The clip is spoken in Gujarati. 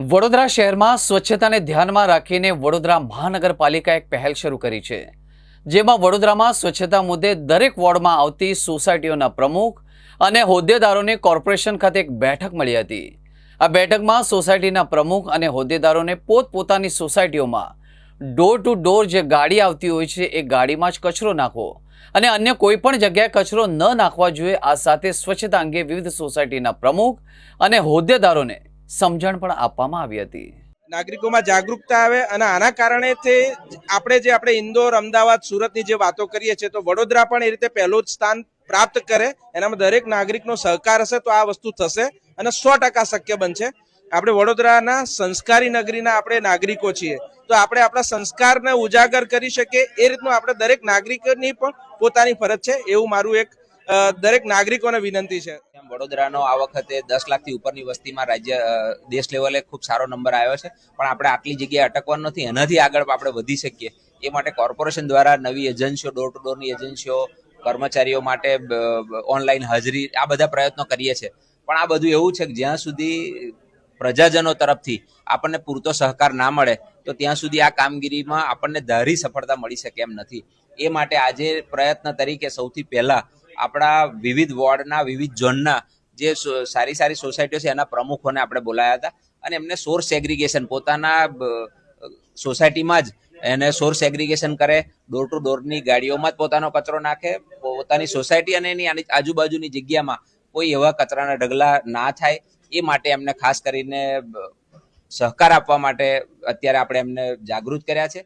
વડોદરા શહેરમાં સ્વચ્છતાને ધ્યાનમાં રાખીને વડોદરા મહાનગરપાલિકા એક પહેલ શરૂ કરી છે, જેમાં વડોદરામાં સ્વચ્છતા મુદ્દે દરેક વોર્ડમાં આવતી સોસાયટીઓના પ્રમુખ અને હોદ્દેદારોને કોર્પોરેશન ખાતે એક બેઠક મળી હતી. આ બેઠકમાં સોસાયટીના પ્રમુખ અને હોદ્દેદારોને પોતપોતાની સોસાયટીઓમાં ડોર ટુ ડોર જે ગાડી આવતી હોય છે, એ ગાડીમાં જ કચરો નાખવો અને અન્ય કોઈ પણ જગ્યાએ કચરો ન નાખવા જોઈએ, આ સાથે સ્વચ્છતા અંગે વિવિધ સોસાયટીના પ્રમુખ અને હોદ્દેદારોને સમજણ પણ આપવામાં આવી હતી. નાગરિકોમાં જાગૃતતા આવે અને આના કારણે તે આપણે જે આપણે ઇન્દોર, અમદાવાદ, સુરતની જે વાતો કરીએ છીએ, તો વડોદરા પણ એ રીતે પહેલું જ સ્થાન પ્રાપ્ત કરે. એનામાં દરેક નાગરિકનો સહકાર હશે તો આ વસ્તુ થશે અને સો ટકા શક્ય બનશે. આપણે વડોદરાના સંસ્કારી નગરીના આપણે નાગરિકો છીએ. તો આપણે આપણા સંસ્કારને ઉજાગર કરી શકીએ. એ રીતનું આપણે દરેક નાગરિકની પણ પોતાની ફરજ છે. એવું મારું એક દરેક નાગરિકોને વિનંતી છે. વડોદરાનો આ વખતે દસ લાખથી ઉપરની વસ્તીમાં રાજ્ય દેશ લેવલે ખૂબ સારો નંબર આવ્યો છે. પણ આપણે આટલી જગ્યાએ અટકવાનું નથી, એનાથી આગળ આપણે વધી શકીએ. એ માટે કોર્પોરેશન દ્વારા નવી એજન્સીઓ ડોર ટુ ડોરની એજન્સીઓ, કર્મચારીઓ માટે ઓનલાઈન હાજરી, આ બધા પ્રયત્નો કરીએ છીએ. પણ આ બધું એવું છે કે જ્યાં સુધી પ્રજાજનો તરફથી આપણને પૂરતો સહકાર ના મળે, તો ત્યાં સુધી આ કામગીરીમાં આપણને ધારી સફળતા મળી શકે એમ નથી. એ માટે આજે પ્રયત્ન તરીકે સૌથી પહેલા આપણા વિવિધ વોર્ડના, વિવિધ ઝોનના જે સારી સારી સોસાયટીઓ છે, એના પ્રમુખોને આપણે બોલાયા હતા. અને એમને સોર્સ એગ્રીગેશન, પોતાના સોસાયટીમાં જ એને સોર્સ એગ્રીગેશન કરે, ડોર ટુ ડોરની ગાડીઓમાં જ પોતાનો કચરો નાખે, પોતાની સોસાયટી અને એની આજુબાજુની જગ્યામાં કોઈ એવા કચરાના ઢગલા ના થાય, એ માટે એમને ખાસ કરીને સહકાર આપવા માટે અત્યારે આપણે એમને જાગૃત કર્યા છે.